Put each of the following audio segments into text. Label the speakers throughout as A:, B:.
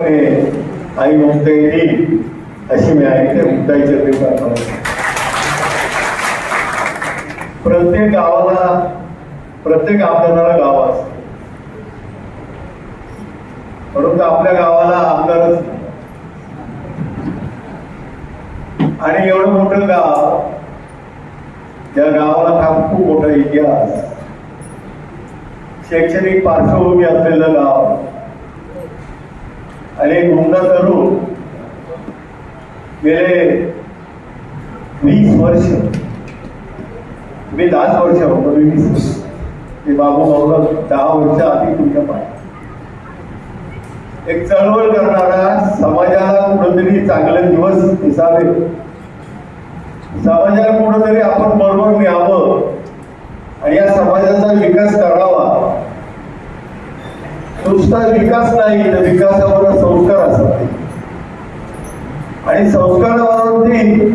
A: आई म्हणते येईल अशी मी ऐकते मुद्दाईच्या पेपर प्रत्येक गावाला प्रत्येक आमदाराला गाव असत. परंतु आपल्या गावाला आमदारच आणि एवढं मोठं गाव त्या गावाला हा खूप मोठा इतिहास. शैक्षणिक पार्श्वभूमी असलेलं गाव. आणि एक हुंडा तरुण गेले वीस वर्ष. मी दहाच वर्ष होतो मी वीस वर्ष. मी बाबू भाऊला दहा वर्ष आधी तुमच्या पाय. एक चळवळ करणारा समाजाला कुठंतरी चांगले दिवस दिसावे. समाजाला कुठंतरी आपण बरोबर न्यावं. आणि या समाजाचा विकास करावा. नुसता विकास नाही तर विकासावर संस्कार असतात. आणि संस्कारावरती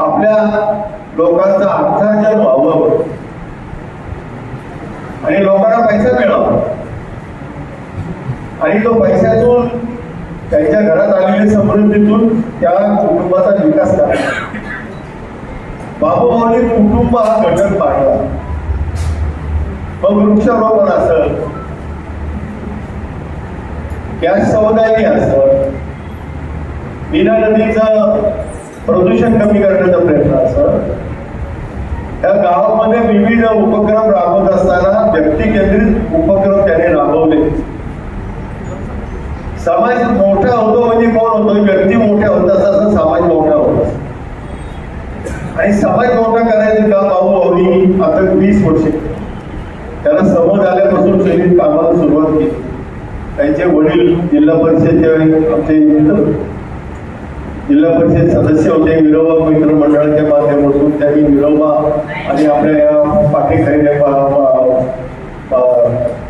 A: आपल्या लोकांचं अर्थार्जन व्हावं आणि लोकांना पैसा मिळावा. आणि तो पैशातून त्यांच्या घरात आलेल्या समृद्धीतून त्या कुटुंबाचा विकास करा. बाबूभाऊने कुटुंब हा घटक पाडला. मग वृक्षारोपण असेल त्या समुदायाने असं मीना नदीचं प्रदूषण कमी करण्याचा प्रयत्न असं त्या गावामध्ये विविध उपक्रम राबवत असताना व्यक्ती केंद्रित उपक्रम त्याने राबवले. समाज मोठा होतो म्हणजे कोण होतो? व्यक्ती मोठ्या होत तसं समाज मोठा होतो आणि समाज मोठा करायचं काम भाऊ भाऊनी आता वीस वर्षे. त्याला समज आल्यापासून शरीर कामाला सुरुवात केली. त्यांचे वडील जिल्हा परिषदचे आमचे मित्र जिल्हा परिषद सदस्य होते विरोबा मित्र मंडळाच्या माध्यमातून त्यांनी विरोबा आणि आपल्या या पाठीखाईच्या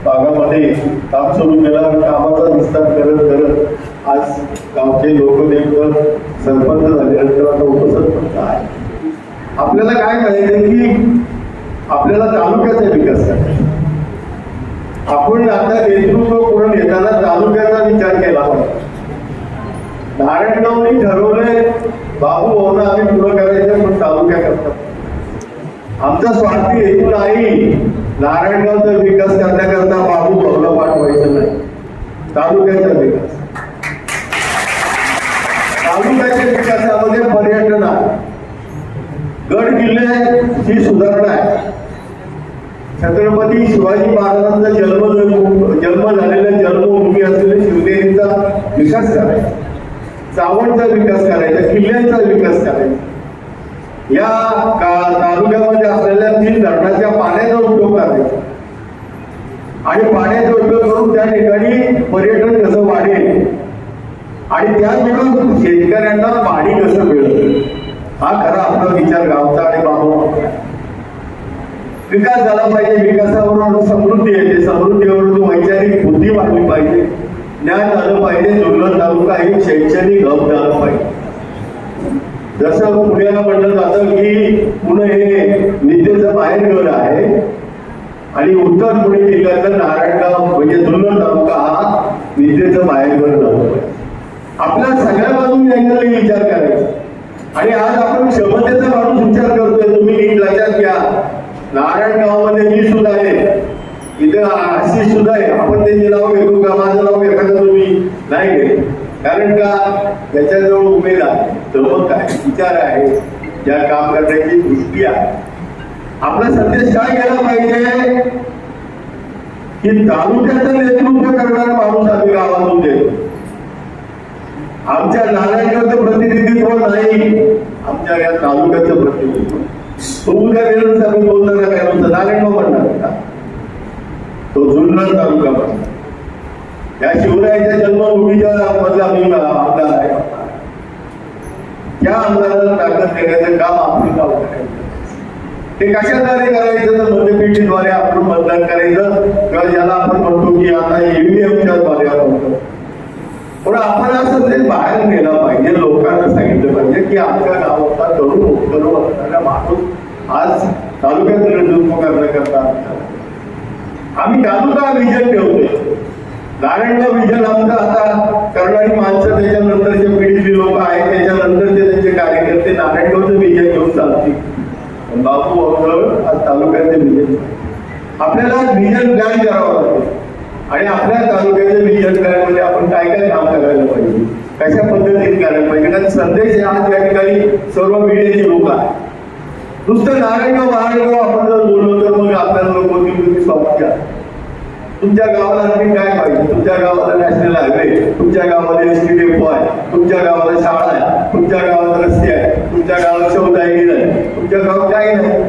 A: भागामध्ये काम सुरू केलं कामाचा विस्तार करत करत आज गावचे लोकदेव सरपंच झाल्यानंतर आता उपसरपंच आहे. आपल्याला काय करायचं की आपल्याला तालुक्याचा विकास करायचा आपण आता नेतृत्व करून येताना तालुक्याचा विचार केला पाहिजे नारायणगावनी ठरवलंय बाबू भाऊना आम्ही पुढं करायचं पण तालुक्या करतात. आमचा स्वार्थी हेतू नाही नारायणगावचा विकास करण्याकरता बाबू भाऊला पाठवायचं नाही. तालुक्याचा विकास. तालुक्याच्या विकासामध्ये पर्यटन आहे. गड किल्ले ही सुधारणा आहे. छत्रपती शिवाजी महाराजांचा जन्म जन्म झालेल्या जन्मभूमी असलेल्या शिवनेरीचा विकास करायचा. चावडचा विकास करायचा किल्ल्यांचा विकास करायचा. या का- तालुक्यामध्ये असलेल्या तीन धरणाच्या पाण्याचा उपयोग करायचा. आणि पाण्याचा उपयोग करून त्या ठिकाणी पर्यटन कसं वाढेल? आणि त्याचबरोबर शेतकऱ्यांना पाणी कसं मिळेल? हा खरा आपला विचार गावचा आणि बाबा विकास झाला पाहिजे विकासावर समृद्धी येते समृद्धीवर वैचारिक बुद्धी वाढली पाहिजे. ज्ञान झालं पाहिजे जुन्नर तालुका हे शैक्षणिक हब झालं पाहिजे. जसं पुण्याला म्हटलं जातं की पुणे हे विद्येचं बाहेरघर आहे आणि उत्तर पुणे जिल्ह्यातलं नारायणगाव म्हणजे जुन्नर तालुका हा विद्येचं बाहेरघर झालं आपल्या सगळ्या बाजूने अँगलने विचार करायचा. आणि आज आपण क्षमतेचा माणूस विचार करतोय तुम्ही नारायणगावमध्ये मी सुद्धा आहे. इथं आशिष सुद्धा आहे. आपण त्यांनी नाव घेतो का? माझं नाव एखादं तुम्ही नाही घेत. कारण का? त्याच्याजवळ उमेद आहे धमक आहे विचार आहे. या काम करण्याची दृष्टी आहे. आपला संदेश काय गेला पाहिजे? की तालुक्याचं नेतृत्व करणारा माणूस आम्ही गावातून देतो. आमच्या नारायणगावचं प्रतिनिधित्व नाही. आमच्या या तालुक्याचं प्रतिनिधित्व. तो उद्या गेलं आम्ही बोलताना काय म्हणतो नारायण म्हणणार होता तो जुन्नर तालुका म्हणतो या शिवरायाच्या जन्मभूमीच्या मधला मी आमदार आहे. त्या आमदाराला ताकद देण्याचं काम आपली गाव करायचं ते कशाद्वारे करायचं? तर मतपेटीद्वारे आपण मतदान करायचं. किंवा ज्याला आपण म्हणतो की आता ईव्हीएमच्या द्वारे आपण म्हणतो पण आपण असं ते बाहेर नेलं सांगितलं की आमच्या गावाचा तरुण उपकरण असणाऱ्या वाहतूक आज तालुक्यात नेतृत्व करण्याकरता आम्ही तालुका विजन ठेवतोय. नारायणगाव विजन आमचा आता करणारी माणसं त्याच्यानंतरच्या पिढीतली लोक आहेत त्याच्यानंतरचे त्यांचे कार्यकर्ते नारायणगावचं विजन घेऊन चालतील. बापू अवघड आज तालुक्याचे विजन. आपल्याला विजन प्लॅन करावं लागतं? आणि आपल्या तालुक्याच्या विजन प्लॅनमध्ये म्हणजे आपण काय काय काम करायला पाहिजे? कशा पद्धतीने करायला पाहिजे? कारण संदेश आज या ठिकाणी सर्व मीडियाचे लोक आहेत नुसतं नारायणगाव महाराणगाव आपण जर बोललो तर मग आपल्याला लोक तुम्ही स्वागत तुमच्या गावाला आणखी काय पाहिजे? तुमच्या गावाला नॅशनल हायवे तुमच्या गावाला एस टी डेपो आहे तुमच्या गावाला शाळा आहे तुमच्या गावात रस्ते आहे तुमच्या गावात शौचालय आहे तुमच्या गावात काय नाही.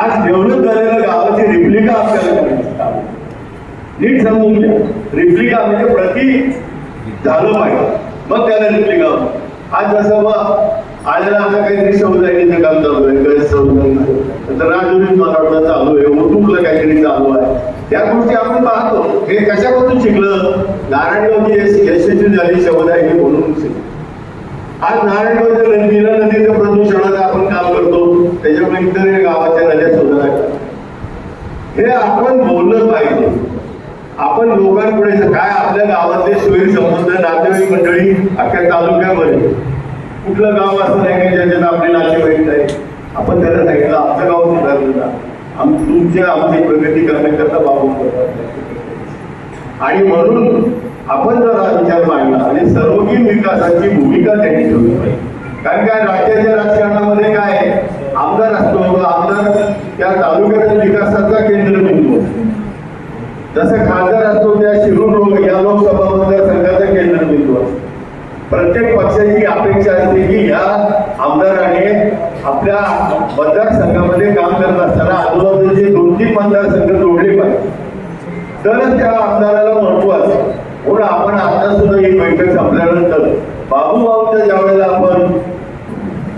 A: आज डेव्हलप झालेल्या गावाची रिप्लिका आपल्याला करायची नीट समजून घ्या. रिप्लिका म्हणजे प्रति झालं पाहिजे. मग त्याला रिप्लिक आज जसं मग आलेला आता काहीतरी शौचालयाचं काम चालू आहे गैस शौचालय तर मला वाटतं चालू आहे उतुकलं काहीतरी चालू आहे. त्या गोष्टी आपण पाहतो. हे कशापासून शिकलं? नारायणगावची यशस्वी झाली शौचालय म्हणून शिकलं. आज नारायणगावच्या नदीला नदीच्या प्रदूषणाचं आपण काम करतो. त्याच्यामुळे इतर गावाच्या नद्या शोधायला हे आपण बोललं पाहिजे. आपण लोकांपुढे काय आपल्या गावातले सोयी संबंध नातेवाईक मंडळी अख्ख्या तालुक्यामध्ये कुठलं गाव असं नाही की ज्याच्यात आपले नातेवाईक नाही. आपण त्याला सांगितलं आमचं गाव सुधारलं आम तुमच्या आमची प्रगती करण्याकरता बाबू आणि म्हणून आपण जर हा विचार मांडला आणि सर्वगीण विकासाची भूमिका त्यांनी ठेवली पाहिजे. कारण काय राज्याच्या राजकारणामध्ये काय आहे? आमदार असतो आमदार त्या तालुक्याच्या विकासाचा केंद्रबिंदू असतो. जसं खासदार असतो त्या शिरूर या लोकसभा मतदारसंघाचा केंद्रबिंदू असतो प्रत्येक पक्षाची अपेक्षा असते की या आमदाराने आपल्या मतदारसंघामध्ये काम करत असताना आजूबाजूचे दोन तीन मतदारसंघ जोडले पाहिजे तरच त्या आमदाराला महत्त्व असतं. म्हणून आपण आता सुद्धा ही बैठक संपल्यानंतर बाबूबाबूच्या ज्या वेळेला आपण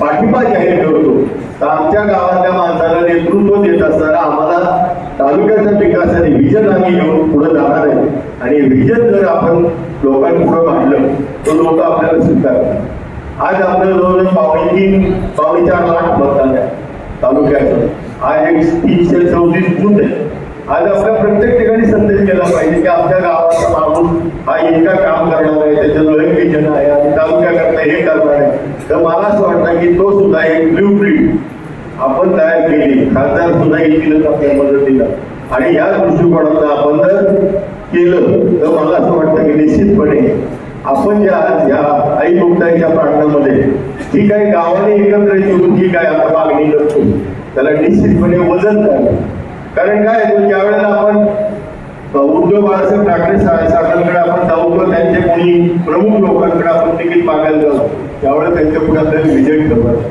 A: पाठिंबा जाहीर करतो तर आमच्या गावातल्या माणसाला नेतृत्व देत असताना आम्हाला तालुक्याच्या विकासाने विजन आम्ही घेऊन पुढे जाणार आहे. आणि विजन जर आपण लोकांपुढे मांडलं तर लोक आपल्याला स्वीकारतात आज आपल्याला जवळ पावणे तीन पावणे चार लाख मतदान आहे तालुक्याचं. आज एक तीनशे चौतीस बूथ आहे आज आपल्या प्रत्येक ठिकाणी संदेश केला पाहिजे की आपल्या गावाचा माणूस हा इतका काम करणार आहे त्याच्याजवळ एक विजन आहे आणि तालुक्याकरता हे करणार आहे. तर मला असं वाटतं की तो सुद्धा एक ब्ल्यू प्रिंट आपण तयार खासदार सुद्धा येतीलच आपल्या मदतीला आणि या दृष्टिकोनातून आपण जर केलं तर मला असं वाटतं की निश्चितपणे आपण ज्या या आई गुप्ताच्या प्रांतामध्ये जी काही गावाने एकत्र येऊन जी काय आता मागणी करतो त्याला निश्चितपणे वजन द्यावं कारण काय ज्या वेळेला आपण उद्धव बाळासाहेब ठाकरे साहेबांकडे आपण जाऊ किंवा त्यांच्या कोणी प्रमुख लोकांकडे आपण तिकीट मागायला जाऊ त्यावेळेला त्यांच्या पुढे आपल्याला विजय करतात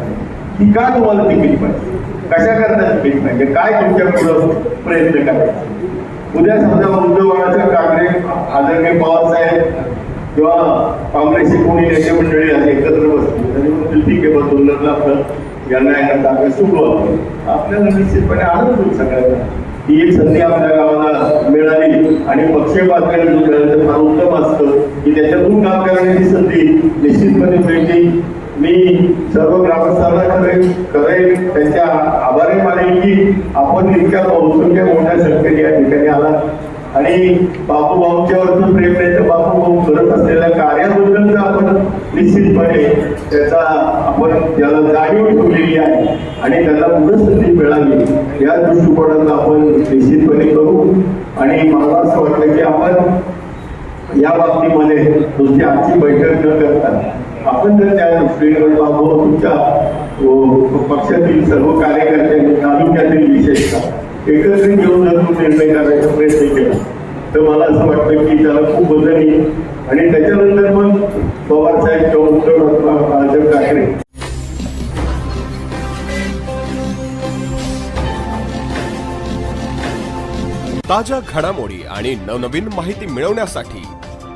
A: की का तुम्हाला तिकीट पाहिजे? कशा करता तिकीट म्हणजे काय तुमच्या पुढं प्रयत्न करायचा? उद्या समजा उद्धव बाळासाहेब ठाकरे आदरणीय पवार साहेब किंवा काँग्रेसचे कोणी नेते मंडळी असे एकत्र बसतील. आणि ठीक आहे बसून आपलं यांना एका जागा सुरू आपण आपल्याला निश्चितपणे आनंद होईल सगळ्यांना. ही एक संधी आपल्या गावाला मिळाली आणि पक्षपाताने जो मिळालं तर फार उत्तम असतं. की त्याच्यातून काम करण्याची संधी निश्चितपणे मिळते. मी सर्व ग्रामस्थांना खरे करेन. त्यांच्या आभारी मानेन की आपण इतक्या बहुसंख्य मोठ्या संख्येने या ठिकाणी आला आणि बापू भाऊच्यावरचं प्रेम नाही तर बापू भाऊ करत असलेल्या कार्याबद्दल आपण निश्चितपणे त्याचा आपण त्याला जाणीव ठेवलेली आहे. आणि त्याला पुढे संधी मिळाली. या दृष्टिकोनात आपण निश्चितपणे करू. आणि मला असं वाटलं की आपण या बाबतीमध्ये नुसती आजची बैठक न करता आपण जर त्या दृष्टीने पाहतो तुमच्या पक्षातील सर्व कार्यकर्त्यांनी तालुक्यातील विशेषतः एकत्रित घेऊन जर तो निर्णय करायचा प्रयत्न केला तर मला असं वाटतं की त्याला खूप बदल येईल. आणि त्याच्यानंतर मग पवार साहेब किंवा मुख्यमंत्री बाळासाहेब ठाकरे.
B: ताज्या घडामोडी आणि नवनवीन माहिती मिळवण्यासाठी